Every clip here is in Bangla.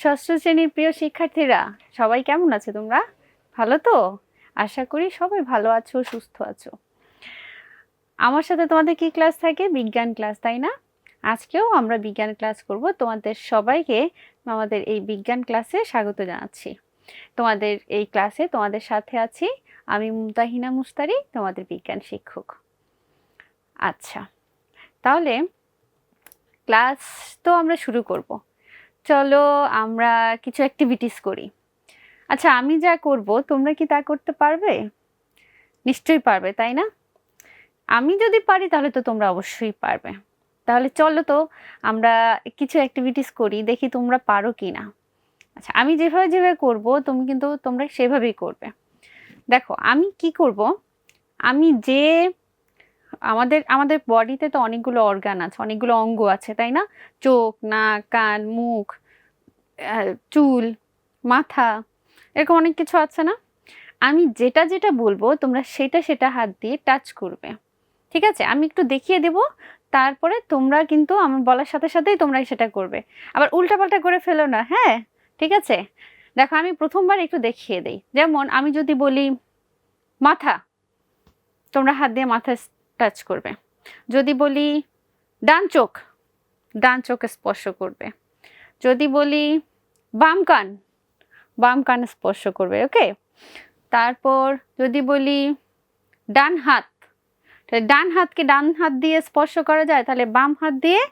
ষষ্ঠ শ্রেণির প্রিয় শিক্ষার্থীরা, সবাই কেমন আছে তোমরা? ভালো তো? আশা করি সবাই ভালো আছো, সুস্থ আছো। আমার সাথে তোমাদের কি ক্লাস থাকে? বিজ্ঞান ক্লাস, তাই না? আজকেও আমরা বিজ্ঞান ক্লাস করব। তোমাদের সবাইকে আমাদের এই বিজ্ঞান ক্লাসে স্বাগত জানাচ্ছি। তোমাদের এই ক্লাসে তোমাদের সাথে আছি আমি মুমতাহিনা মুস্তারি তোমাদের বিজ্ঞান শিক্ষক। আচ্ছা তাহলে ক্লাস তো আমরা শুরু করব। চলো আমরা কিছু অ্যাক্টিভিটিস করি। আচ্ছা আমি যা করব, তোমরা কি তা করতে পারবে? নিশ্চয়ই পারবে, তাই না? আমি যদি পারি, তাহলে তো তোমরা অবশ্যই পারবে। তাহলে চলো তো, আমরা কিছু অ্যাক্টিভিটিস করি, দেখি তোমরা পারো কি না। আচ্ছা আমি যেভাবে যেভাবে করব, তুমি কিন্তু তোমরা সেভাবেই করবে। দেখো, আমি কি করব? আমি যে আমাদের আমাদের বডিতে তো অনেকগুলো অর্গান আছে, অনেকগুলো অঙ্গ আছে, তাই না? চোখ, নাক, কান, মুখ চুল, মাথা, এরকম অনেক কিছু আছে না? আমি যেটা যেটা বলব, তোমরা সেটা সেটা হাত দিয়ে টাচ করবে। ঠিক আছে? আমি একটু দেখিয়ে দেব, তারপরে তোমরা কিন্তু আমার বলার সাথে সাথেই তোমরা সেটা করবে। আবার উল্টাপাল্টা করে ফেলো না হ্যাঁ? ঠিক আছে? দেখো, আমি প্রথমবার একটু দেখিয়ে দেই। যেমন আমি যদি বলি, মাথা, তোমরা হাত দিয়ে মাথা টাচ করবে। যদি বলি ডান চোখ, ডান চোখে স্পর্শ করবে। যদি বলি বাম কান বাম কান স্পর্শ করবে ওকে তারপর যদি বলি ডান হাত, তাহলে ডান হাতকে ডান হাত দিয়ে স্পর্শ করা যায়, তাহলে বাম হাত দিয়ে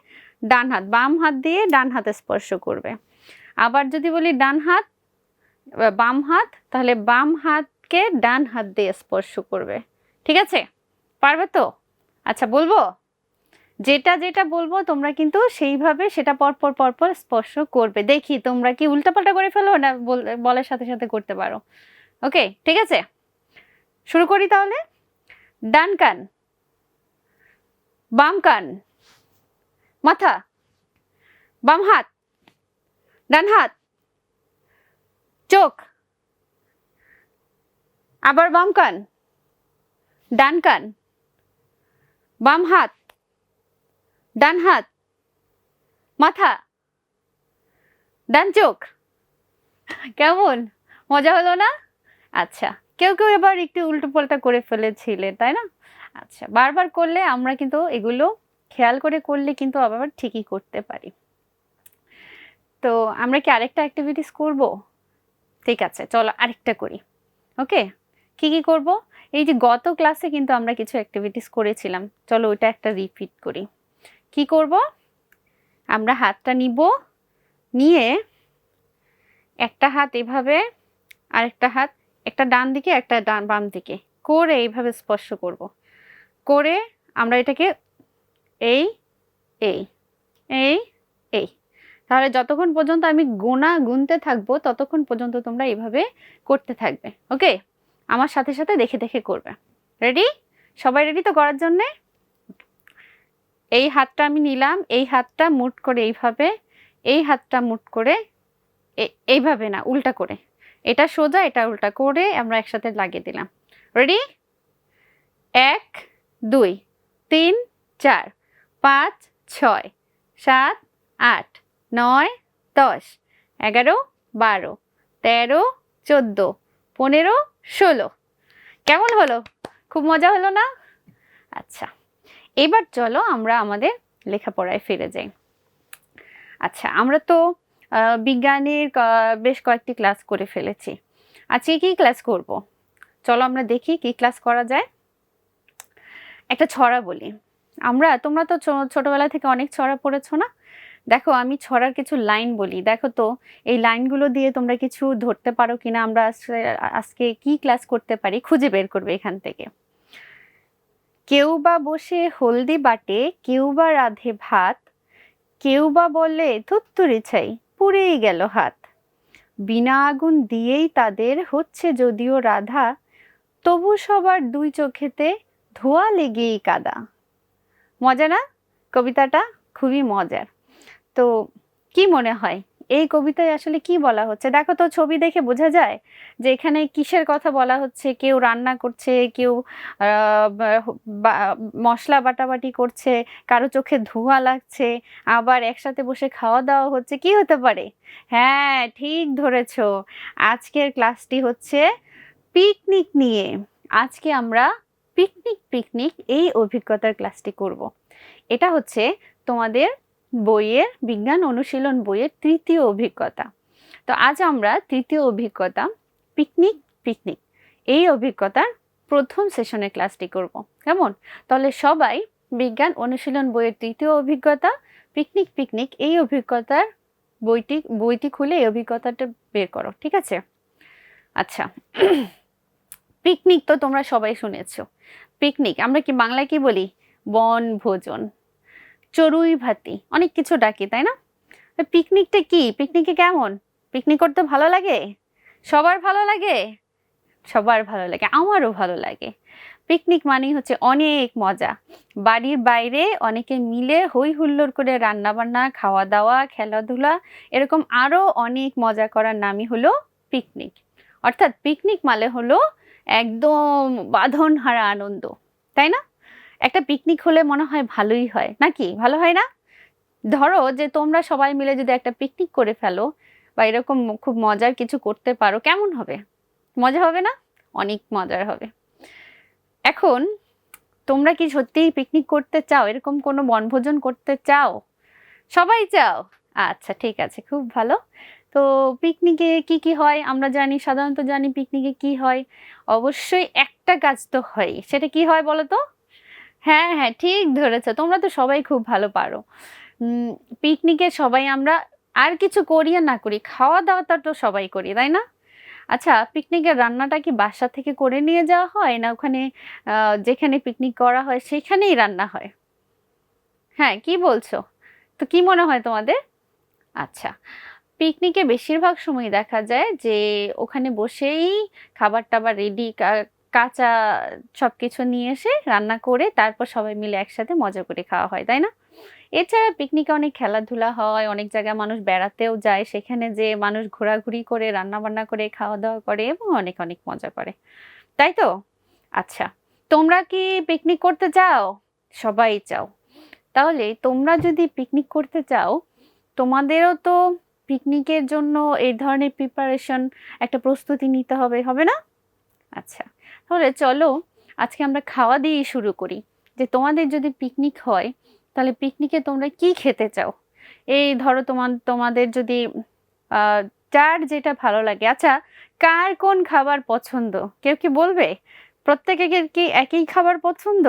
ডান হাত, বাম হাত দিয়ে ডান হাতে স্পর্শ করবে। আবার যদি বলি ডান হাত, বাম হাত, তাহলে বাম হাতকে ডান হাত দিয়ে স্পর্শ করবে। ঠিক আছে? পারবে তো? আচ্ছা বলব? যেটা যেটা বলব, তোমরা কিন্তু সেইভাবে সেটা পরপর পরপর স্পর্শ করবে। দেখি, তোমরা কি উল্টাপাল্টা করে ফেলো না বল- বলার সাথে সাথে করতে পারো। ওকে, ঠিক আছে? শুরু করি তাহলে? ডান কান বাম কান মাথা। বাম হাত ডান হাত চোখ। আবার বাম কান ডান কান বাম হাত, ডান হাত, মাথা, ডান চোখ। কেমন? মজা হলো না? আচ্ছা কেউ কেউ এবার একটু উল্টো পাল্টা করে ফেলেছিলে, তাই না? আচ্ছা বারবার করলে আমরা কিন্তু এগুলো খেয়াল করে করলে কিন্তু আবার ঠিকই করতে পারি। তো আমরা কি আরেকটা অ্যাক্টিভিটিস করব? ঠিক আছে, চলো আরেকটা করি। ওকে কি কি করব? এই যে গত ক্লাসে কিন্তু আমরা কিছু অ্যাক্টিভিটিস করেছিলাম। চলো ওইটা একটা রিপিট করি। কি করব? আমরা হাতটা নিব, নিয়ে একটা হাত এভাবে, আরেকটা হাত, একটা ডান দিকে, একটা ডান, বাম দিকে। করে এইভাবে স্পর্শ করব। করে আমরা এটাকে এই এই এই এই। তাহলে যতক্ষণ পর্যন্ত আমি গোনা গুনতে থাকব, ততক্ষণ পর্যন্ত তোমরা এইভাবে করতে থাকবে। ওকে আমার সাথে সাথে দেখে দেখে করবে। রেডি সবাই রেডি তো করার জন্যে? এই হাতটা আমি নিলাম, এই হাতটা মুট করে এইভাবে, এই হাতটা মুট করে এইভাবে না, উল্টা করে। এটা সোজা, এটা উল্টা করে আমরা একসাথে লাগিয়ে দিলাম। রেডি এক, দুই, তিন, চার, পাঁচ, ছয়, সাত, আট, নয়, দশ, এগারো, বারো, তেরো, চোদ্দ, পনেরো ষোলো কেমন হলো? খুব মজা হলো না? আচ্ছা এবার চলো আমরা আমাদের লেখাপড়ায় ফিরে যাই। আচ্ছা আমরা তো বিজ্ঞানের বেশ কয়েকটি ক্লাস করে ফেলেছি। আজকে কি ক্লাস করব? চলো আমরা দেখি কি ক্লাস করা যায়। একটা ছড়া বলি। আমরা, তোমরা তো ছোটবেলা থেকে অনেক ছড়া পড়েছো না? দেখো, আমি ছড়ার কিছু লাইন বলি। দেখো তো, এই লাইনগুলো দিয়ে তোমরা কিছু ধরতে পারো কিনা? আমরা আজকে- কি ক্লাস করতে পারি? খুঁজে বের করবে এখান থেকে। কেউ বা বসে হলদি বাটে, কেউ বা রাধে ভাত, কেউ বা বলে ধুত্তুরি ছাই, পুড়েই গেল হাত। বিনা আগুন দিয়েই তাদের হচ্ছে যদিও রাধা, তবু সবার দুই চোখেতে ধোয়া লেগেই কাদা। মজা না? কবিতাটা খুবই মজার। তো কি মনে হয়? এই কবিতায় আসলে কি বলা হচ্ছে? দেখো তো, ছবি দেখে বোঝা যায় যে এখানে কিসের কথা বলা হচ্ছে, কেউ রান্না করছে, কেউ মশলা বাটাবাটি করছে, কারও চোখে ধোঁয়া লাগছে, আবার একসাথে বসে খাওয়া দাওয়া হচ্ছে, কি হতে পারে? হ্যাঁ ঠিক ধরেছো। আজকের ক্লাসটি হচ্ছে পিকনিক নিয়ে। আজকে আমরা পিকনিক পিকনিক এই অভিজ্ঞতার ক্লাসটি করব। এটা হচ্ছে তোমাদের বইয়ের, বিজ্ঞান অনুশীলন বইয়ের তৃতীয় অভিজ্ঞতা। তো আজ আমরা তৃতীয় অভিজ্ঞতা, পিকনিক পিকনিক। এই অভিজ্ঞতার প্রথম সেশনে ক্লাসটি করব। কেমন? তাহলে সবাই বিজ্ঞান অনুশীলন বইয়ের তৃতীয় অভিজ্ঞতা, পিকনিক পিকনিক, এই অভিজ্ঞতার বইটি বইটি খুলে এই অভিজ্ঞতাটা বের করো, ঠিক আছে? আচ্ছা। পিকনিক তো তোমরা সবাই শুনেছো। পিকনিক, আমরা কি বাংলায় কি বলি? বন ভোজন চড়ুই ভাতি। অনেক কিছু ডাকি, তাই না? পিকনিকটা কি? পিকনিকে কেমন? পিকনিক করতে ভালো লাগে? সবার ভালো লাগে? সবার ভালো লাগে, আমারও ভালো লাগে। পিকনিক মানেই হচ্ছে অনেক মজা। বাড়ির বাইরে অনেকে মিলে হই হুল্লোড় করে রান্না বান্না খাওয়া দাওয়া খেলাধুলা, এরকম আরও অনেক মজা করার নামই হলো পিকনিক অর্থাৎ পিকনিক মানে হলো একদম বাঁধন হারা আনন্দ, তাই না? একটা পিকনিক হলে মনে হয় ভালোই হয় নাকি ভালো হয় না? ধরো যে তোমরা সবাই মিলে যদি একটা পিকনিক করে ফেলো বা এরকম খুব মজার কিছু করতে পারো, কেমন হবে? মজা হবে না? অনেক মজার হবে। এখন তোমরা কি সত্যিই পিকনিক করতে চাও? এরকম কোনো বনভোজন করতে চাও? সবাই চাও? আচ্ছা ঠিক আছে, খুব ভালো। তো পিকনিকে কি কি হয়? আমরা জানি, সাধারণত জানি পিকনিকে কি হয়। অবশ্যই একটা কাজ তো হয় সেটা কি হয় বলো তো? হ্যাঁ হ্যাঁ ঠিক ধরেছো। তোমরা তো সবাই খুব ভালো পারো। পিকনিকে সবাই আমরা আর কিছু করি আর না করি খাওয়া দাওয়াটা তো সবাই করি, তাই না? আচ্ছা পিকনিকের রান্নাটা কি বাসা থেকে করে নিয়ে যাওয়া হয় না ওখানে যেখানে পিকনিক করা হয় সেখানেই রান্না হয়? হ্যাঁ কি বলছো? তো কি মনে হয় তোমাদের? আচ্ছা পিকনিকে বেশিরভাগ সময় দেখা যায় যে ওখানে বসেই খাবার টাবার রেডি কাঁচা সব কিছু নিয়ে এসে রান্না করে তারপর সবাই মিলে একসাথে মজা করে খাওয়া হয়, তাই না? এছাড়া পিকনিকে অনেক খেলাধুলা হয়, অনেক জায়গায় মানুষ বেড়াতেও যায়, সেখানে যে মানুষ ঘোরাঘুরি করে রান্না বান্না করে খাওয়া দাওয়া করে এবং অনেক অনেক মজা করে, তাই তো? আচ্ছা তোমরা কি পিকনিক করতে চাও? সবাই চাও। তাহলে তোমরা যদি পিকনিক করতে চাও, তোমাদেরও তো পিকনিকের জন্য এই ধরনের প্রিপারেশন একটা প্রস্তুতি নিতে হবে হবে না? আচ্ছা তাহলে চলো আজকে আমরা খাওয়া দিয়েই শুরু করি। যে তোমাদের যদি পিকনিক হয়, তাহলে পিকনিকে তোমরা কি খেতে চাও? এই ধরো তোমার তোমাদের যদি যার যেটা ভালো লাগে। আচ্ছা কার কোন খাবার পছন্দ? কেউ কি বলবে? প্রত্যেকের কি একই খাবার পছন্দ?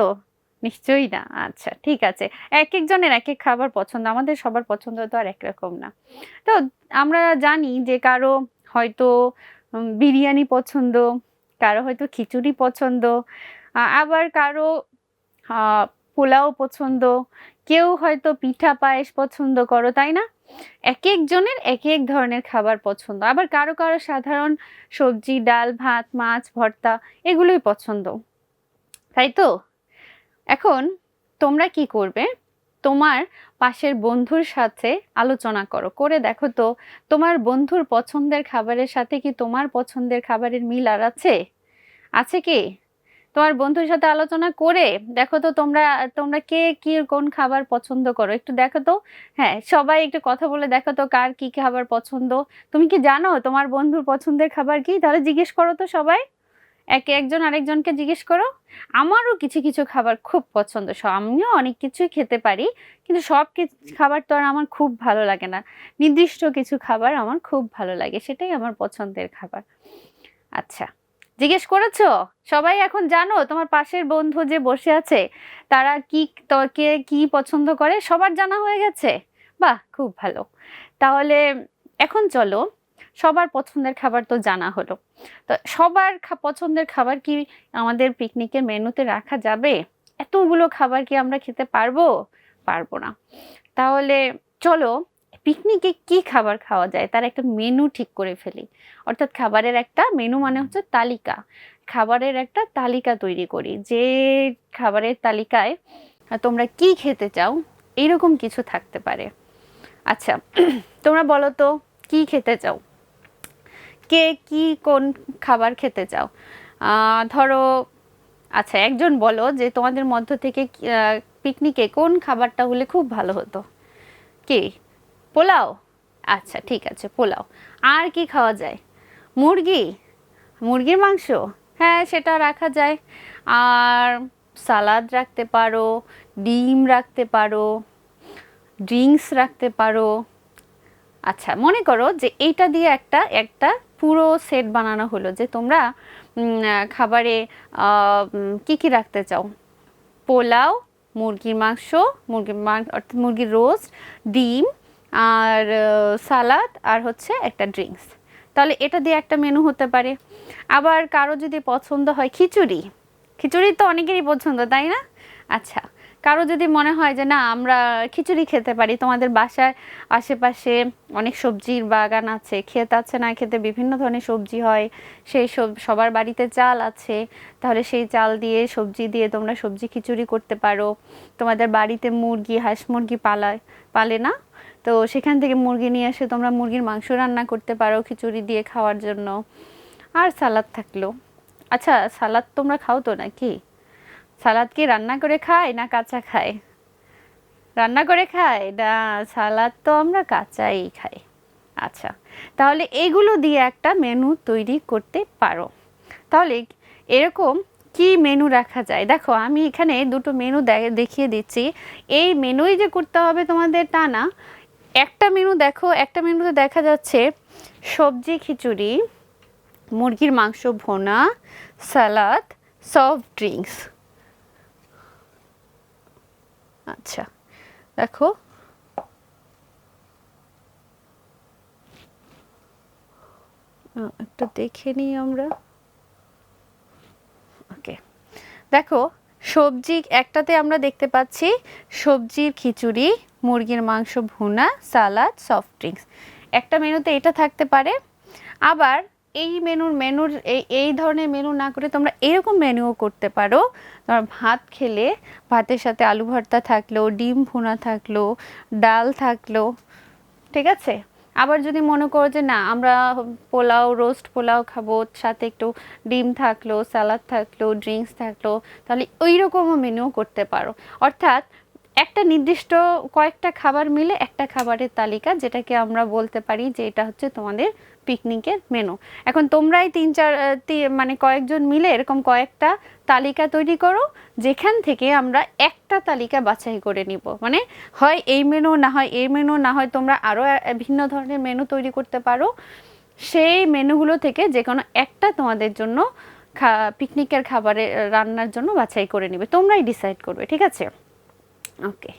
নিশ্চয়ই না। আচ্ছা ঠিক আছে। এক একজনের এক এক খাবার পছন্দ। আমাদের সবার পছন্দ তো আর একরকম না। তো আমরা জানি যে কারও হয়তো বিরিয়ানি পছন্দ কারও হয়তো খিচুড়ি পছন্দ আবার কারও পোলাও পছন্দ, কেউ হয়তো পিঠা পায়েস পছন্দ করো, তাই না? এক একজনের এক এক ধরনের খাবার পছন্দ। আবার কারও কারও সাধারণ সবজি, ডাল, ভাত, মাছ, ভর্তা এগুলোই পছন্দ। তাই তো? এখন তোমরা কি করবে? তোমার পাশের বন্ধুর সাথে আলোচনা করো। করে দেখো তো, তোমার বন্ধুর পছন্দের খাবারের সাথে কি তোমার পছন্দের খাবারের মিল আর আছে? আছে কি? তোমার বন্ধুর সাথে আলোচনা করে দেখো তো তোমরা তোমরা কে কি, কোন খাবার পছন্দ করো। একটু দেখো তো। হ্যাঁ সবাই একটু কথা বলে দেখো তো কার কি খাবার পছন্দ। তুমি কি জানো তোমার বন্ধুর পছন্দের খাবার কি? তাহলে জিজ্ঞেস করো তো সবাই। একে একজন আরেকজনকে জিজ্ঞেস করো। আমারও কিছু কিছু খাবার খুব পছন্দ। আমিও অনেক কিছুই খেতে পারি, কিন্তু সব খাবার তো আর আমার খুব ভালো লাগে না। নির্দিষ্ট কিছু খাবার আমার খুব ভালো লাগে, সেটাই আমার পছন্দের খাবার। আচ্ছা জিজ্ঞেস করেছ? সবাই এখন জানো, তোমার পাশের বন্ধু যে বসে আছে, তারা কি কে কি পছন্দ করে? সবার জানা হয়ে গেছে? বাহ, খুব ভালো। তাহলে এখন চলো সবার পছন্দের খাবার তো জানা হলো। তো সবার পছন্দের খাবার কি আমাদের পিকনিকের মেনুতে রাখা যাবে? এতগুলো খাবার কি আমরা খেতে পারব? পারব না। তাহলে চলো, পিকনিকে কি খাবার খাওয়া যায়? তার একটা মেনু ঠিক করে ফেলি। অর্থাৎ খাবারের একটা মেনু মানে হচ্ছে তালিকা। খাবারের একটা তালিকা তৈরি করি। যে খাবারের তালিকায় তোমরা কি খেতে চাও এইরকম কিছু থাকতে পারে। আচ্ছা তোমরা বলো তো, কি খেতে চাও? কে কি কোন খাবার খেতে চাও? ধরো আচ্ছা একজন বলো যে তোমাদের মধ্য থেকে পিকনিকে কোন খাবারটা হলে খুব ভালো হতো? কে? পোলাও? আচ্ছা ঠিক আছে, পোলাও। আর কি খাওয়া যায়? মুরগি? মুরগির মাংস? হ্যাঁ সেটা রাখা যায়। আর সালাদ রাখতে পারো, ডিম রাখতে পারো, ড্রিঙ্কস রাখতে পারো। আচ্ছা মনে করো যে এইটা দিয়ে একটা একটা পুরো সেট বানানো হলো যে তোমরা খাবারে কি কি রাখতে চাও? পোলাও, মুরগির মাংস মুরগির মাংস অর্থাৎ মুরগির রোস্ট ডিম আর সালাদ আর হচ্ছে একটা ড্রিঙ্কস তাহলে এটা দিয়ে একটা মেনু হতে পারে। আবার কারও যদি পছন্দ হয় খিচুড়ি খিচুড়ি তো অনেকেরই পছন্দ, তাই না? আচ্ছা কারও যদি মনে হয় যে, না, আমরা খিচুড়ি খেতে পারি, তোমাদের বাসার আশেপাশে অনেক সবজির বাগান আছে, ক্ষেত আছে না খেতে বিভিন্ন ধরনের সবজি হয়, সেই সব, সবার বাড়িতে চাল আছে, তাহলে সেই চাল দিয়ে সবজি দিয়ে তোমরা সবজি খিচুড়ি করতে পারো। তোমাদের বাড়িতে মুরগি, হাঁস মুরগি পালায় পালে না? তো সেখান থেকে মুরগি নিয়ে এসে তোমরা মুরগির মাংস রান্না করতে পারো খিচুড়ি দিয়ে খাওয়ার জন্য। আর সালাদ থাকল। আচ্ছা সালাদ তোমরা খাও তো নাকি? সালাদ কি রান্না করে খায় না কাঁচা খায়? রান্না করে খায়? না, সালাদ তো আমরা কাঁচাই খাই। আচ্ছা তাহলে এগুলো দিয়ে একটা মেনু তৈরি করতে পারো। তাহলে এরকম কি মেনু রাখা যায়? দেখো, আমি এখানে দুটো মেনু দেখিয়ে দিচ্ছি। এই মেনুই যে করতে হবে তোমাদের তা না। একটা মেনু দেখো, একটা মেনুতে দেখা যাচ্ছে সবজি খিচুড়ি, মুরগির মাংস ভোনা, সালাদ সফট ড্রিঙ্কস আচ্ছা দেখো। একটু দেখে নিই আমরা। ওকে, দেখো, সবজি একটাতে আমরা দেখতে পাচ্ছি সবজির খিচুড়ি, মুরগির মাংস ভুনা, সালাদ সফট ড্রিঙ্কস একটা মেনুতে এটা থাকতে পারে। আবার এই মেনুর মেনুর, এই এই ধরনের মেনু না করে তোমরা এরকম মেনুও করতে পারো। তোমার ভাত খেলে, ভাতের সাথে আলু ভর্তা থাকল, ডিম ভুনা থাকল, ডাল থাকল, ঠিক আছে? আবার যদি মনে করো যে না, আমরা পোলাও রোস্ট পোলাও খাব, সাথে একটু ডিম থাকল স্যালাড থাকল ড্রিঙ্কস থাকল, তাহলে ওই রকমও মেনু করতে পারো। অর্থাৎ একটা নির্দিষ্ট কয়েকটা খাবার মিলে একটা খাবারের তালিকা যেটাকে আমরা বলতে পারি যে এটা হচ্ছে তোমাদের পিকনিকের মেনু এখন তোমরাই তিন চার মানে কয়েকজন মিলে এরকম কয়েকটা তালিকা তৈরি করো যেখান থেকে আমরা একটা তালিকা বাছাই করে নিব। মানে হয় এই মেনু না হয় এই মেনু না হয় তোমরা আরও ভিন্ন ধরনের মেনু তৈরি করতে পারো। সেই মেনুগুলো থেকে যে কোনো একটা তোমাদের জন্য খা পিকনিকের খাবারে আহ, রান্নার জন্য বাছাই করে নেবে। তোমরাই ডিসাইড করবে ঠিক আছে? ওকে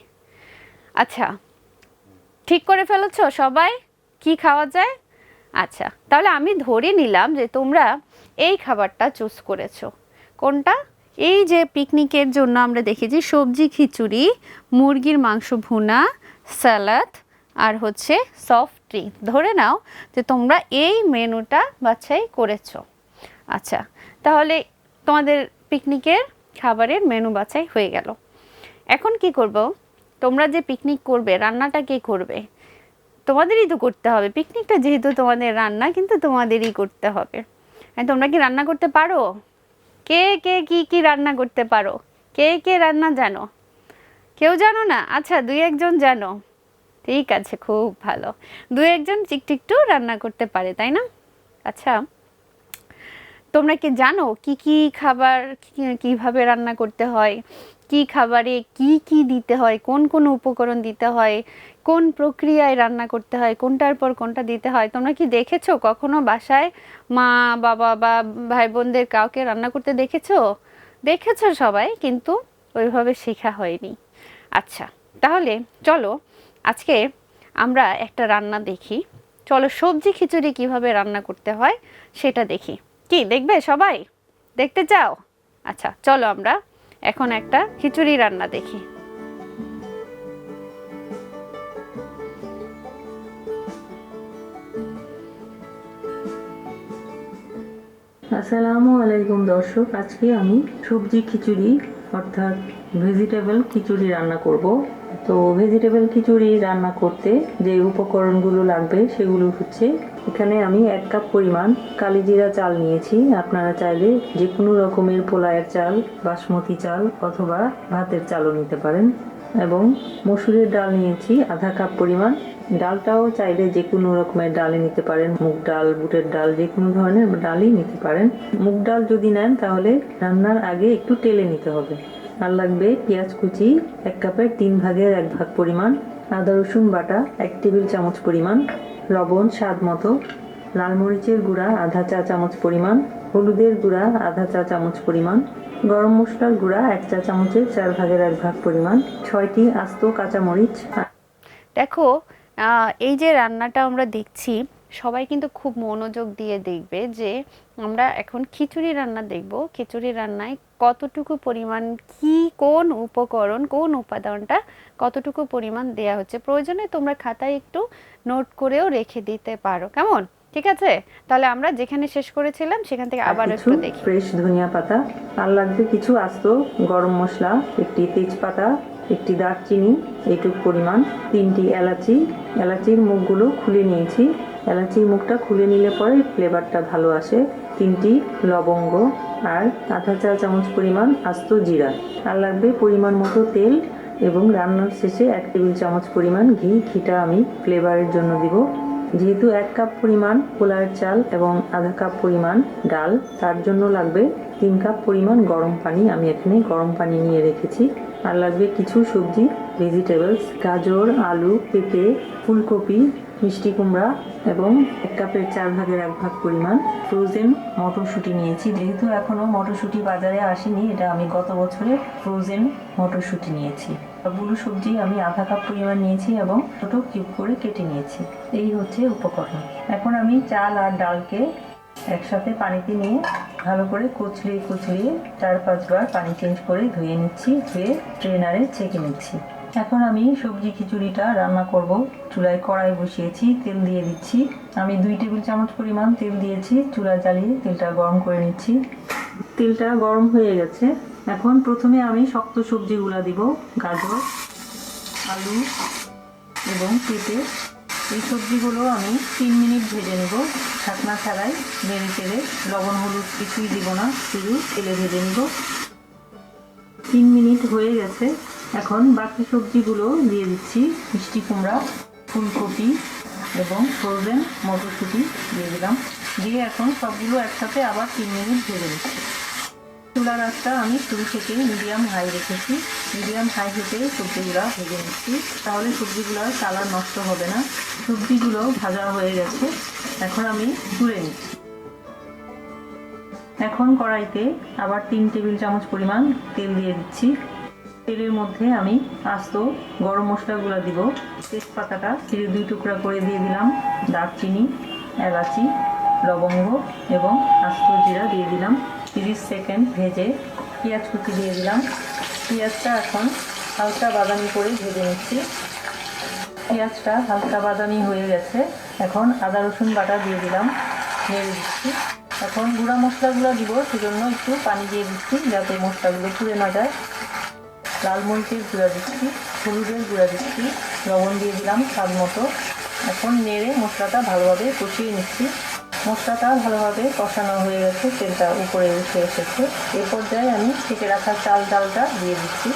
আচ্ছা ঠিক করে ফেলেছো সবাই? কি খাওয়া যায়? আচ্ছা তাহলে আমি ধরে নিলাম যে তোমরা এই খাবারটা চুজ করেছ। কোনটা? এই যে পিকনিকের জন্য আমরা দেখেছি সবজি, খিচুড়ি, মুরগির মাংস ভুনা স্যালাড আর হচ্ছে সফট ড্রিঙ্ক ধরে নাও যে তোমরা এই মেনুটা বাছাই করেছ। আচ্ছা তাহলে তোমাদের পিকনিকের খাবারের মেনু বাছাই হয়ে গেল। এখন কি করব? তোমরা যে পিকনিক করবে, রান্নাটা কে করবে? তোমাদেরই তো করতে হবে। পিকনিকটা যেহেতু তোমাদের রান্না, কিন্তু তোমাদেরই করতে হবে। তোমরা কি রান্না করতে পারো? কে কে, কি কি রান্না করতে পারো? কে কে রান্না জানো? কেউ জানো না? আচ্ছা দুই একজন জানো। ঠিক আছে, খুব ভালো। দুই একজন চিকটিকটু রান্না করতে পারে, তাই না? আচ্ছা তোমরা কি জানো কি কি খাবার কীভাবে রান্না করতে হয়? কি খাবারে কি কি দিতে হয়, কোন কোন উপকরণ দিতে হয়, কোন প্রক্রিয়ায় রান্না করতে হয়, কোনটার পর কোনটা দিতে হয়, তোমরা কি দেখেছ কখনো বাসায় মা, বাবা বা ভাই বোনদের কাউকে রান্না করতে দেখেছ? দেখেছ সবাই, কিন্তু ওইভাবে শেখা হয়নি। আচ্ছা তাহলে চলো আজকে আমরা একটা রান্না দেখি। চলো সবজি খিচুড়ি কীভাবে রান্না করতে হয় সেটা দেখি। কি, দেখবে সবাই? দেখতে চাও? আচ্ছা চলো আমরা এখন একটা খিচুড়ি রান্না দেখি। আসসালামু আলাইকুম দর্শক, আজকে আমি সবজি খিচুড়ি অর্থাৎ ভেজিটেবল খিচুড়ি রান্না করব। তো ভেজিটেবল খিচুড়ি রান্না করতে যে উপকরণগুলো লাগবে সেগুলো হচ্ছে, এখানে আমি এক কাপ পরিমাণ কালিজিরা চাল নিয়েছি। আপনারা চাইলে যে কোনো রকমের পোলায়ের চাল, বাসমতি চাল অথবা ভাতের চালও নিতে পারেন। এবং মসুরের ডাল নিয়েছি, আধা কাপ পরিমাণ। ডালটাও চাইলে যে কোনো রকমের ডালে নিতে পারেন। মুগ ডাল, বুটের ডাল যে কোনো ধরনের ডালই নিতে পারেন। মুগ ডাল যদি নেন তাহলে রান্নার আগে একটু টেলে নিতে হবে। আর লাগবে, পেঁয়াজ কুচি, এক কাপের তিন ভাগের এক ভাগ পরিমাণ, আদা, রসুন বাটা, এক টেবিল চামচ পরিমাণ, লবণ স্বাদ মতো, লাল মরিচের গুঁড়া আধা চা চামচ পরিমাণ, হলুদের গুঁড়া আধা চা চামচ পরিমাণ, গরম মশলার গুঁড়া এক চা চামচের চার ভাগের এক ভাগ পরিমাণ, ছয়টি আস্ত কাঁচামরিচ দেখো এই যে রান্নাটা আমরা দেখছি সবাই কিন্তু খুব মনোযোগ দিয়ে দেখবে যে আমরা এখন খিচুড়ি রান্না দেখব। খিচুড়ি রান্নায় কতটুকু পরিমাণ কি কোন উপকরণ কোন উপাদানটা কতটুকু পরিমাণ দেয়া হচ্ছে প্রয়োজনে তোমরা খাতায় একটু নোট করেও রেখে দিতে পারো। কেমন? ঠিক আছে? তাহলে আমরা যেখানে শেষ করেছিলাম সেখান থেকে আবার একটু দেখি। ফ্রেশ ধনিয়া পাতা আর লাগবে কিছু আস্ত গরম মশলা একটি তেজপাতা একটি দারচিনি এইটুক পরিমাণ তিনটি এলাচি। এলাচির মুখগুলো খুলে নিয়েছি। এলাচির মুখটা খুলে নিলে পরে ফ্লেভারটা ভালো আসে। তিনটি লবঙ্গ আর আধা চা চামচ পরিমাণ আস্ত জিরা। আর লাগবে পরিমাণ মতো তেল এবং রান্নার শেষে এক টেবিল চামচ পরিমাণ ঘি। ঘিটা আমি ফ্লেভারের জন্য দিব। যেহেতু এক কাপ পরিমাণ পোলার চাল এবং আধা কাপ পরিমাণ ডাল, তার জন্য লাগবে তিন কাপ পরিমাণ গরম পানি আমি এখানে গরম পানি নিয়ে রেখেছি। আর লাগবে কিছু সবজি ভেজিটেবলস গাজর, আলু, পেঁপে, ফুলকপি মিষ্টি কুমড়া এবং এক কাপের চার ভাগের এক ভাগ পরিমাণ ফ্রোজেন মটরশুঁটি নিয়েছি। যেহেতু এখনও মটরশুঁটি বাজারে আসেনি, এটা আমি গত বছরে ফ্রোজেন মটরশুঁটি নিয়েছি। সবগুলো সবজি আমি আধা কাপ পরিমাণ নিয়েছি এবং ছোট কিউব করে কেটে নিয়েছি। এই হচ্ছে উপকরণ। এখন আমি চাল আর ডালকে একসাথে পানিতে নিয়ে ভালো করে কুচলিয়ে কুচলিয়ে চার পাঁচবার পানি চেঞ্জ করে ধুয়ে নিচ্ছি, ধুয়ে ট্রেনারে ছেঁকে নিচ্ছি। এখন আমি সবজি খিচুড়িটা রান্না করব। চুলায় কড়াই বসিয়েছি, তেল দিয়ে দিচ্ছি। আমি দুই টেবিল চামচ পরিমাণ তেল দিয়েছি, চুলা জ্বালিয়ে তেলটা গরম করে নিচ্ছি। তেলটা গরম হয়ে গেছে। এখন প্রথমে আমি শক্ত সবজিগুলো দিব, গাজর, আলু এবং পেঁপে। এই সবজিগুলো আমি তিন মিনিট ভেজে নেব। ঢাকনা ছাড়াই নেড়ে চেড়ে লবণ, হলুদ কিছুই দিব না, শুধু তেলে ভেজে নেব। তিন মিনিট হয়ে গেছে। এখন বাকি সবজিগুলো দিয়ে দিচ্ছি। মিষ্টি কুমড়া, ফুলকপি এবং ফ্রোজেন মটরশুঁটি দিয়ে দিলাম। দিয়ে এখন সবগুলো একসাথে আবার তিন মিনিট ভেজে নিচ্ছি। চুলার আঁচটা আমি শুরু থেকে মিডিয়াম হাই রেখেছি। মিডিয়াম হাই হিটে সবজিগুলো ভেজে নিচ্ছি। তাহলে সবজিগুলো কালার নষ্ট হবে না। সবজিগুলো ভাজা হয়ে গেছে। এখন আমি তুলে নিচ্ছি। এখন কড়াইতে আবার তিন টেবিল চামচ পরিমাণ তেল দিয়ে দিচ্ছি। তেলের মধ্যে আমি আস্ত গরম মশলাগুলো দিব। তেজপাতাটা ছিঁড়ে দুই টুকরা করে দিয়ে দিলাম, দারচিনি, এলাচি, লবঙ্গ এবং আস্ত জিরা দিয়ে দিলাম। তিরিশ সেকেন্ড ভেজে পেঁয়াজ কুচি দিয়ে দিলাম। পেঁয়াজটা এখন হালকা বাদামি করে ভেজে নিচ্ছি। পেঁয়াজটা হালকা বাদামি হয়ে গেছে। এখন আদা, রসুন বাটা দিয়ে দিলাম, নেড়ে দিচ্ছি। এখন গুঁড়া মশলাগুলো দিব, সেজন্য একটু পানি দিয়ে দিচ্ছি যাতে মশলাগুলো পুড়ে না যায়। লাল মরিচের গুঁড়া দিচ্ছি, হলুদের গুঁড়া দিচ্ছি, লবণ দিয়ে দিলাম স্বাদ মতো। এখন নেড়ে মশলাটা ভালোভাবে কষিয়ে নিচ্ছি। মশলাটা ভালোভাবে কষানো হয়ে গেছে, তেলটা উপরে উঠে এসেছে। এ পর্যায়ে আমি ছেঁকে রাখা চাল ডালটা দিয়ে দিচ্ছি।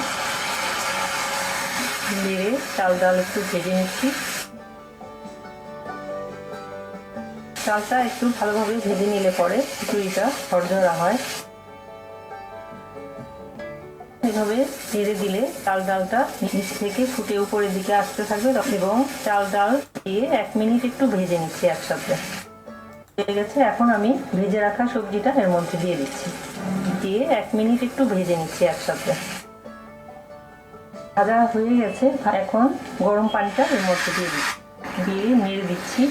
নেড়ে চাল ডাল একটু ভেজে নিচ্ছি। চালটা একটু ভালোভাবে ভেজে নিলে পরে খিচুড়িটা ঝরঝরা হয়। এভাবে নেড়ে দিলে চাল ডালটা নিচ থেকে ফুটে উপরের দিকে আসতে থাকবে এবং চাল ডাল দিয়ে এক মিনিট একটু ভেজে নিচ্ছি একসাথে। হয়ে গেছে, এখন আমি ভেজে রাখা সবজিটা এর মধ্যে দিয়ে দিচ্ছি। দিয়ে এক মিনিট একটু ভেজে নিচ্ছি একসাথে। ভাজা হয়ে গেছে, এখন গরম পানিটা এর মধ্যে দিয়ে দিচ্ছি। দিয়ে নেড়ে দিচ্ছি।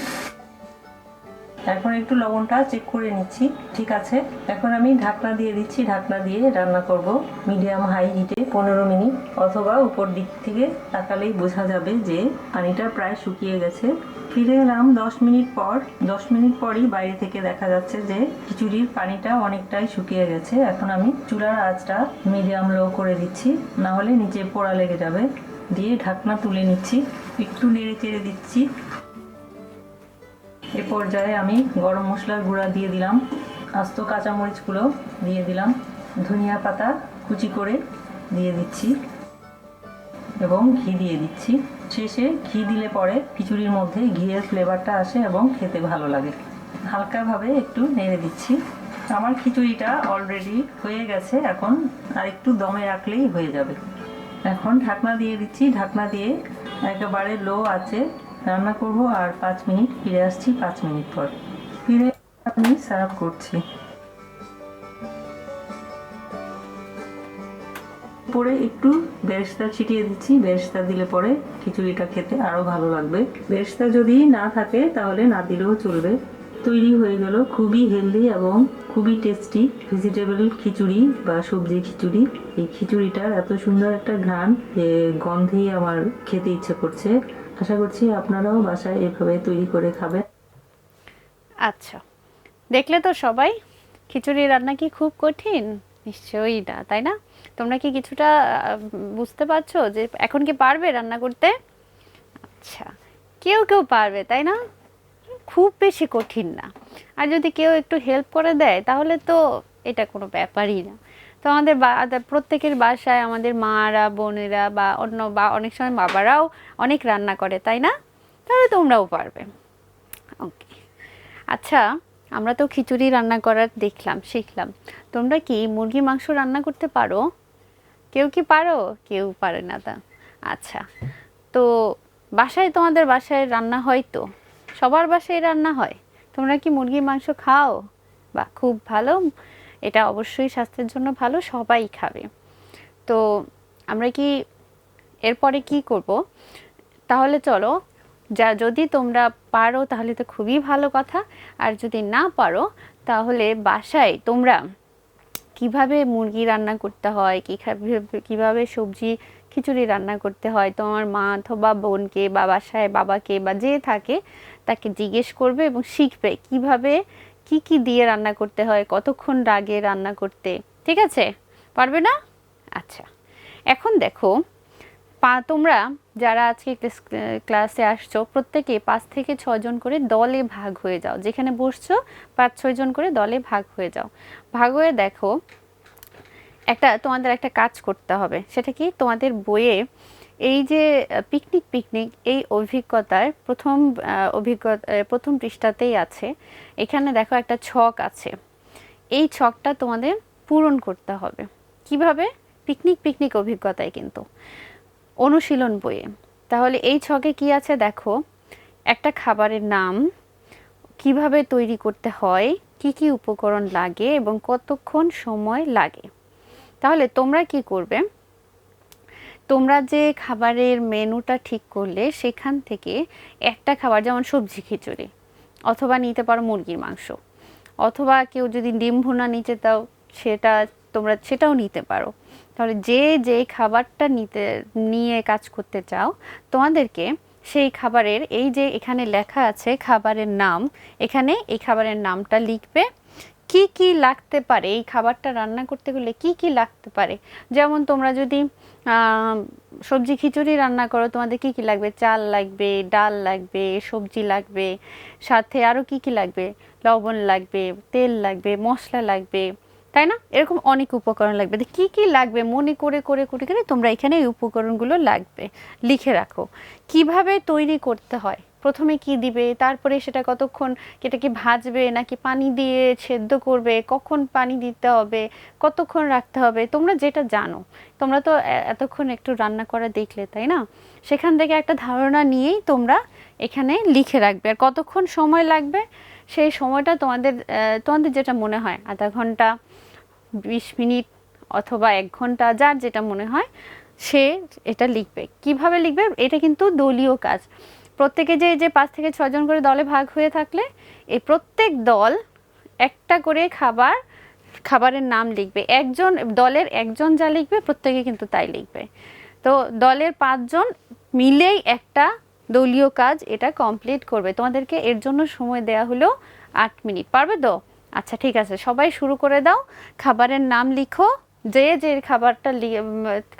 এখন একটু লবণটা চেক করে নিচ্ছি, ঠিক আছে? এখন আমি ঢাকনা দিয়ে দিচ্ছি, ঢাকনা দিয়ে রান্না করব মিডিয়াম হাই হিটে পনেরো মিনিট, অথবা উপর দিক থেকে তাকালেই বোঝা যাবে যে পানিটা প্রায় শুকিয়ে গেছে। ফিরে এলাম দশ মিনিট পর, দশ মিনিট পরই বাইরে থেকে দেখা যাচ্ছে যে খিচুড়ির পানিটা অনেকটাই শুকিয়ে গেছে। এখন আমি চুলার আঁচটা মিডিয়াম লো করে দিচ্ছি না হলে নিচে পোড়া লেগে যাবে। দিয়ে ঢাকনা তুলে নিচ্ছি, একটু নেড়ে চেড়ে দিচ্ছি। এ পর্যায়ে আমি গরম মশলার গুঁড়া দিয়ে দিলাম, আস্ত কাঁচামরিচগুলো দিয়ে দিলাম, ধনিয়া পাতা কুচি করে দিয়ে দিচ্ছি এবং ঘি দিয়ে দিচ্ছি। শেষে ঘি দিলে পরে খিচুড়ির মধ্যে ঘিয়ের ফ্লেভারটা আসে এবং খেতে ভালো লাগে। হালকাভাবে একটু নেড়ে দিচ্ছি। আমার খিচুড়িটা অলরেডি হয়ে গেছে, এখন আর একটু দমে রাখলেই হয়ে যাবে। এখন ঢাকনা দিয়ে দিচ্ছি, ঢাকনা দিয়ে একেবারে লো আছে রান্না করব আর পাঁচ মিনিট ফিরে আসছি, পাঁচ মিনিট পর। ফিরে আমি সার্ভ করছি। পরে একটু বেরেস্তা ছিটিয়ে দিচ্ছি। বেরেস্তা দিলে পরে খিচুড়িটা খেতে আরও ভালো লাগবে। বেরেস্তা যদি না থাকে, তাহলে না দিলেও চলবে। তৈরি হয়ে গেল খুবই হেলদি এবং খুবই টেস্টি ভেজিটেবল খিচুড়ি বা সবজি খিচুড়ি। এই খিচুড়িটার এত সুন্দর একটা ঘ্রাণ যে গন্ধেই আমার খেতে ইচ্ছে করছে। আশা করছি আপনারাও বাসায় এভাবে তৈরি করে খাবেন। আচ্ছা। দেখলে তো সবাই, খিচুড়ি রান্না কি খুব কঠিন? নিশ্চয়ই না, তাই না? তোমরা কি কিছুটা বুঝতে পারছ যে এখন কি পারবে রান্না করতে? আচ্ছা কেউ কেউ পারবে, তাই না? খুব বেশি কঠিন না। আর যদি কেউ একটু হেল্প করে দেয়, তাহলে তো এটা কোনো ব্যাপারই না। তো আমাদের প্রত্যেকের বাসায় আমাদের মারা, বোনেরা বা অন্য বা অনেক সময় বাবারাও অনেক রান্না করে, তাই না? তাহলে তোমরাও পারবে। ওকে আচ্ছা আমরা তো খিচুড়ি রান্না করার দেখলাম, শিখলাম। তোমরা কি মুরগি মাংস রান্না করতে পারো? কেউ কি পারো? কেউ পারে না তা। আচ্ছা তো বাসায় তোমাদের বাসায় রান্না হয় তো? সবার বাসায় রান্না হয়? তোমরা কি মুরগির মাংস খাও? বা খুব ভালো। এটা অবশ্যই স্বাস্থ্যের জন্য ভালো, সবাই খাবে। তো আমরা কি এরপরে কি করব? তাহলে চলো, যা যদি তোমরা পারো তাহলে তো খুবই ভালো কথা, আর যদি না পারো তাহলে বাসায় তোমরা কীভাবে মুরগি রান্না করতে হয় কীভাবে সবজি খিচুড়ি রান্না করতে হয়, তোমার মা অথবা বোনকে বা বাসায় বাবাকে বা যে থাকে তাকে জিজ্ঞেস করবে এবং শিখবে কীভাবে কি কি দিয়ে রান্না করতে হয়, কতক্ষণ লাগে রান্না করতে, ঠিক আছে? পারবে না? আচ্ছা এখন দেখো, পা, তোমরা যারা আজকে ক্লাসে আসছো, প্রত্যেকে পাঁচ থেকে ছজন করে দলে ভাগ হয়ে যাও। যেখানে বসছো, পাঁচ ছয়জন করে দলে ভাগ হয়ে যাও। ভাগ হয়ে দেখো, একটা তোমাদের একটা কাজ করতে হবে। সেটা কি? তোমাদের বইয়ে এই যে পিকনিক পিকনিক এই অভিজ্ঞতার প্রথম অভিজ্ঞতা প্রথম পৃষ্ঠাতেই আছে। এখানে দেখো একটা ছক আছে। এই ছকটা তোমাদের পূরণ করতে হবে। কীভাবে? পিকনিক পিকনিক অভিজ্ঞতায় কিন্তু। অনুশীলন বইয়ে। তাহলে এই ছকে কি আছে দেখো? একটা খাবারের নাম, কীভাবে তৈরি করতে হয়, কি কি উপকরণ লাগে এবং কতক্ষণ সময় লাগে। তাহলে তোমরা কি করবে? তোমরা যে খাবারের মেনুটা ঠিক করলে, সেখান থেকে একটা খাবার, যেমন সবজি খিচুড়ি, অথবা নিতে পারো মুরগির মাংস, অথবা কেউ যদি ডিম ভুনা নিতে দাও সেটা তোমরা, সেটাও নিতে পারো। তাহলে যে যে খাবারটা নিতে, নিয়ে কাজ করতে চাও, তোমাদেরকে সেই খাবারের, এই যে এখানে লেখা আছে খাবারের নাম, এখানে এই খাবারের নামটা লিখবে। কি কি লাগতে পারে? এই খাবারটা রান্না করতে গেলে কি কি লাগতে পারে? যেমন তোমরা যদি সবজি খিচুড়ি রান্না করো, তোমাদের কি কি লাগবে? চাল লাগবে, ডাল লাগবে, সবজি লাগবে, সাথে আরও কি কি লাগবে? লবণ লাগবে, তেল লাগবে, মশলা লাগবে, তাই না? এরকম অনেক উপকরণ লাগবে। কি কি লাগবে? মনে করে করে করে করে তোমরা এখানে এই উপকরণগুলো লাগবে। লিখে রাখো। কীভাবে তৈরি করতে হয়? প্রথমে কি দিবে, তারপরে সেটা কতক্ষণ এটাকে ভাজবে, নাকি পানি দিয়ে সেদ্ধ করবে, কখন পানি দিতে হবে, কতক্ষণ রাখতে হবে, তোমরা যেটা জানো। তোমরা তো এতক্ষণ একটু রান্না করা দেখলে, তাই না? সেখান থেকে একটা ধারণা নিয়েই তোমরা এখানে লিখে রাখবে। আর কতক্ষণ সময় লাগবে, সেই সময়টা তোমাদের তোমাদের যেটা মনে হয়, আধা ঘণ্টা, বিশ মিনিট অথবা এক ঘণ্টা, যার যেটা মনে হয়, সে এটা লিখবে। কীভাবে লিখবে, এটা কিন্তু দলীয় কাজ। প্রত্যেকে যে যে পাঁচ থেকে ছজন করে দলে ভাগ হয়ে থাকলে এই প্রত্যেক দল একটা করে খাবার, খাবারের নাম লিখবে। একজন, দলের একজন যা লিখবে, প্রত্যেকে কিন্তু তাই লিখবে। তো দলের পাঁচজন মিলেই একটা দলীয় কাজ এটা কমপ্লিট করবে। তোমাদেরকে এর জন্য সময় দেয়া হলো আট মিনিট। পারবে তো? আচ্ছা ঠিক আছে। সবাই শুরু করে দাও। খাবারের নাম লিখো। যে যে খাবারটা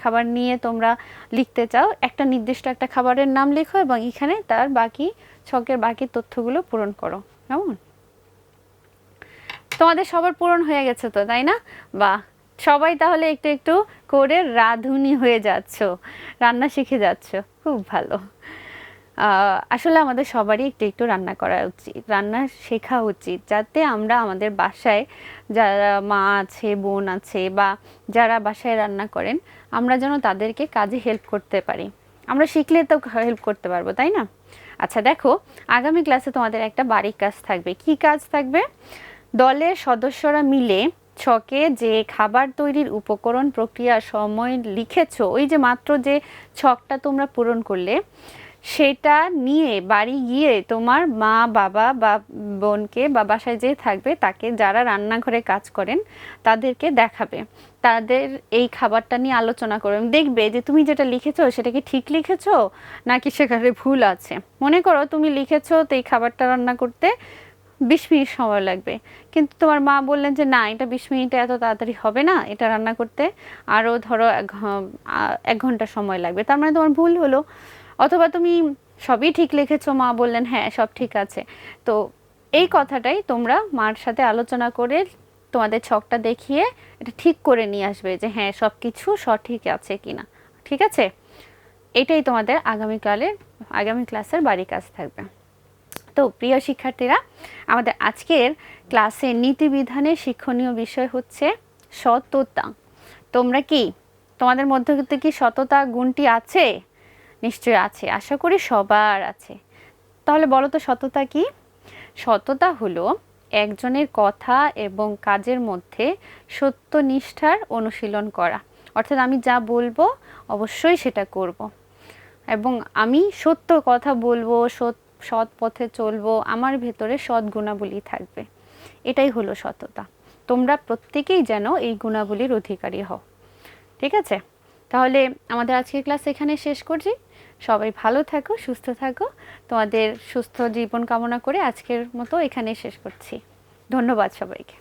খাবার নিয়ে তোমরা লিখতে চাও, একটা নির্দিষ্ট একটা খাবারের নাম লেখো এবং এখানে তার বাকি ছকের বাকি তথ্যগুলো পূরণ করো। কেমন? তোমাদের সবার পূরণ হয়ে গেছে তো, তাই না? বা সবাই তাহলে একটু একটু করে রাঁধুনি হয়ে যাচ্ছ, রান্না শিখে যাচ্ছ। খুব ভালো। আসলে আমাদের সবারই একটু একটু রান্না করা উচিত, রান্না শেখা উচিত, যাতে আমরা আমাদের বাসায় যারা মা আছে, বোন আছে বা যারা বাসায় রান্না করেন, আমরা যেন তাদেরকে কাজে হেল্প করতে পারি। আমরা শিখলে তো হেল্প করতে পারব, তাই না? আচ্ছা দেখো, আগামী ক্লাসে তোমাদের একটা বাড়ির কাজ থাকবে। কি কাজ থাকবে? দলের সদস্যরা মিলে ছকে যে খাবার তৈরির উপকরণ, প্রক্রিয়া, সময় লিখেছো, ওই যে মাত্র যে ছকটা তোমরা পূরণ করলে সেটা নিয়ে বাড়ি গিয়ে তোমার মা, বাবা বা বোনকে বা বাসায় যে থাকবে, তাকে যারা রান্নাঘরে কাজ করেন, তাদেরকে দেখাবে। তাদের এই খাবারটা নিয়ে আলোচনা করবে। দেখবে যে তুমি যেটা লিখেছো, সেটা কি ঠিক লিখেছো, নাকি সেখানে ভুল আছে? মনে করো তুমি লিখেছো তো এই খাবারটা রান্না করতে বিশ মিনিট সময় লাগবে। কিন্তু তোমার মা বললেন যে, না, এটা বিশ মিনিটে এত তাড়াতাড়ি হবে না, এটা রান্না করতে আরও ধরো এক ঘণ্টা সময় লাগবে। তার মানে তোমার ভুল হলো। অথবা তুমি সবই ঠিক লিখেছো, মা বললেন হ্যাঁ সব ঠিক আছে। তো এই কথাটাই তোমরা মার সাথে আলোচনা করে তোমাদের ছকটা দেখিয়ে এটা ঠিক করে নিয়ে আসবে যে হ্যাঁ সব কিছু সঠিক আছে কিনা। ঠিক আছে? এটাই তোমাদের আগামীকালের, আগামী ক্লাসের বাড়ি কাজ থাকবে। তো প্রিয় শিক্ষার্থীরা, আমাদের আজকের ক্লাসে নীতিবিধানের শিক্ষণীয় বিষয় হচ্ছে সততা। তোমরা কি, তোমাদের মধ্যে কি সততা গুণটি আছে? নিশ্চয়ই আছে, আশা করি সবার আছে। তাহলে বলো তো সততা কি? সততা হলো একজনের কথা এবং কাজের মধ্যে সত্য নিষ্ঠার অনুশীলন করা। অর্থাৎ আমি যা বলব অবশ্যই সেটা করব। এবং আমি সত্য কথা বলব, সৎ সৎ পথে চলবো, আমার ভেতরে সৎ গুণাবলী থাকবে। এটাই হলো সততা। তোমরা প্রত্যেকেই যেন এই গুণাবলীর অধিকারী হও। ঠিক আছে? তাহলে আমাদের আজকের ক্লাস এখানে শেষ করছি। সবাই ভালো থাকো, সুস্থ থাকো। তোমাদের সুস্থ জীবন কামনা করে আজকের মতো এখানে শেষ করছি। ধন্যবাদ সবাইকে।